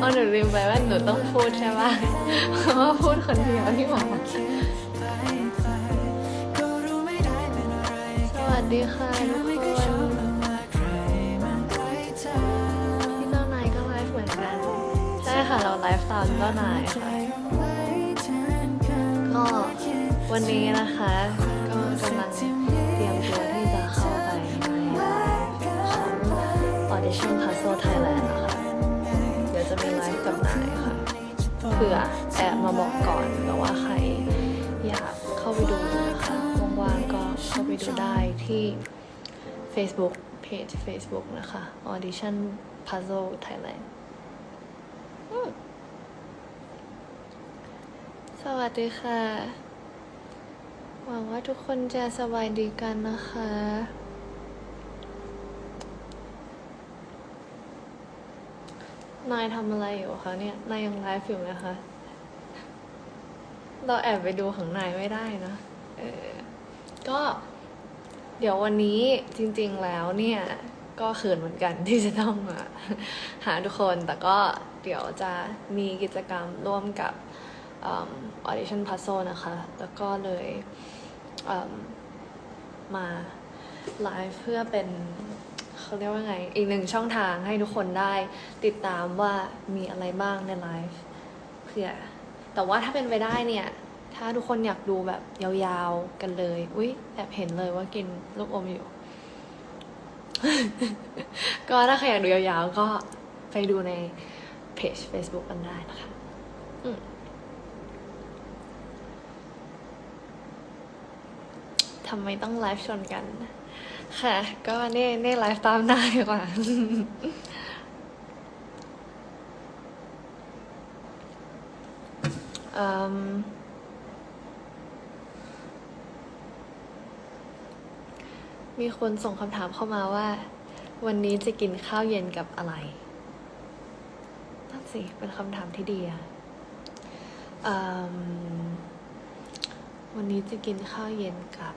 อ๋อหนูลืมไปว่าหนูต้องพูดใช่ปะเพราะว่าพูดคนเดียวนี่หว่าสวัสดีค่ะทุกคนพี่เจ้านายก็ไลฟ์เหมือนกัน ใช่ค่ะเราไลฟ์ตามเจ้านายค่ะก็วันนี้นะคะก็กำลัง ผื่อแอบมาบอกก่อนแต่ว่าใครอยากเข้าไปดูนะคะว่างๆก็เข้าไปดูได้ที่ Facebook Page Facebook นะคะ Audition Puzzle Thailand สวัสดีค่ะ หวังว่าทุกคนจะสบายดีกันนะคะ นายทำอะไรอยู่คะเนี่ย นายยังไลฟ์อยู่ไหมคะ เราแอบไปดูของนายไม่ได้นะ เออ ก็เดี๋ยววันนี้จริง ๆแล้วเนี่ย ก็เขินเหมือนกันที่จะต้องมาหาทุกคน แต่ก็เดี๋ยวจะมีกิจกรรมร่วมกับออดิชั่นพัซโซนะคะ แล้วก็เลยเมาไลฟ์เพื่อเป็น เขาเรียกว่าไง อีกหนึ่งช่องทางให้ทุกคนได้ติดตามว่ามีอะไรบ้างในไลฟ์เพื่อ แต่ว่าถ้าเป็นไปได้เนี่ย ถ้าทุกคนอยากดูแบบยาวๆกันเลย อุ๊ยแอบเห็นเลยว่ากินลูกอมอยู่ ก็ถ้าใครอยากดูยาวๆ ก็ไปดูในเพจ Facebook กันได้นะคะอืมทำไมต้องไลฟ์ชนกัน ค่ะ ก็เน่เน่ไลฟ์ตามหน้าดีกว่าอืมมีคนส่งคำถามเข้ามาว่า วันนี้จะกินข้าวเย็นกับอะไรนั่นสิเป็นคำถามที่ดีอะอวันนี้จะกินข้าวเย็นกับ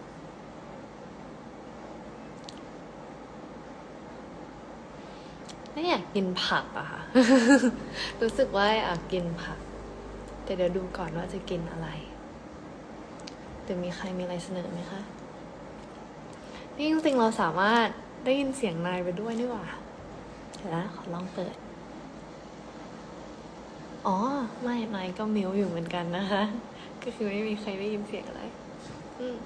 ไม่อยากกินผักอะค่ะ รู้สึกว่าอยากกินผัก แต่เดี๋ยวดูก่อนว่าจะกินอะไรแต่มีใครมีอะไรเสนอไหมคะ นี่จริงๆเราสามารถได้ยินเสียงนายไปด้วยนี่หว่าเดี๋ยวนะขอลองเปิด อ๋อ ไม่นายก็มิวอยู่เหมือนกันนะคะ ก็คือไม่มีใครได้ยินเสียงอะไร อืม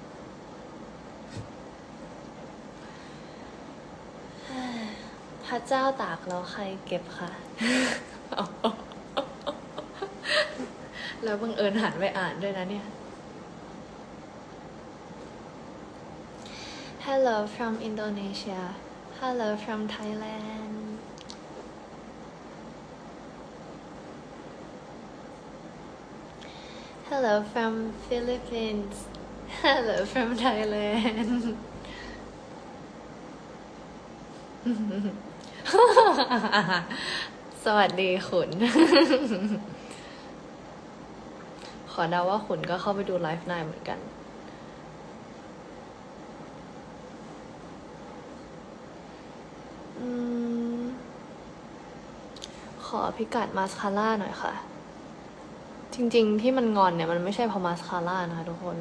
พระเจ้าตากแล้วใครเก็บคะแล้วบังเอิญหันไปอ่านด้วยนะเนี่ย Hello from Indonesia Hello from Thailand Hello from Philippines Hello from Thailand สวัสดีขุน ขอเดาว่าขุนก็เข้าไปดูไลฟ์นายเหมือนกันขอพิกัดมาสคาร่าหน่อยค่ะ จริง ๆ ที่มันงอนเนี่ยมันไม่ใช่เพราะมาสคาร่านะคะทุกคน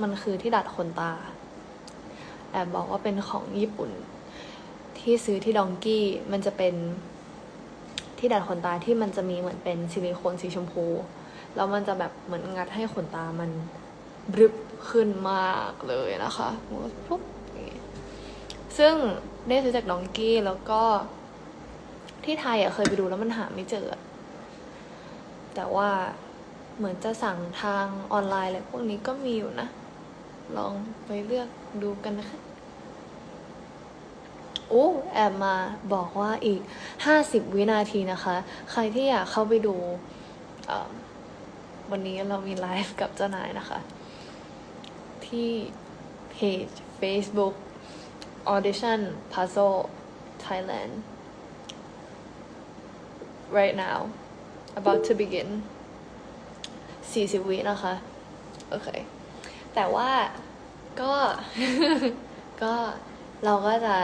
มันคือที่ดัดขนตา แอบบอกว่าเป็นของญี่ปุ่น ที่ซื้อที่ดองกี้มันจะเป็นที่ดัดขนตาที่มันจะมีเหมือนเป็นซิลิโคนสีชมพู แล้วมันจะแบบเหมือนงัดให้ขนตามันบรึบขึ้นมากเลยนะคะปุ๊บซึ่งได้ซื้อจากดองกี้แล้วก็ที่ไทยอะเคยไปดูแล้วมันหาไม่เจอ แต่ว่าเหมือนจะสั่งทางออนไลน์อะไรพวกนี้ก็มีอยู่นะ ลองไปเลือกดูกันนะคะ โอ้แอบมาบอกว่าอีก 50 วินาทีนะคะ ใครที่อยากเข้าไปดูวันนี้เรามีไลฟ์กับเจ้านายนะคะ ที่เพจ Facebook Audition Puzzle Thailand right now about to begin 40 วินะคะ โอเค แต่ว่าก็ก็เราก็จะ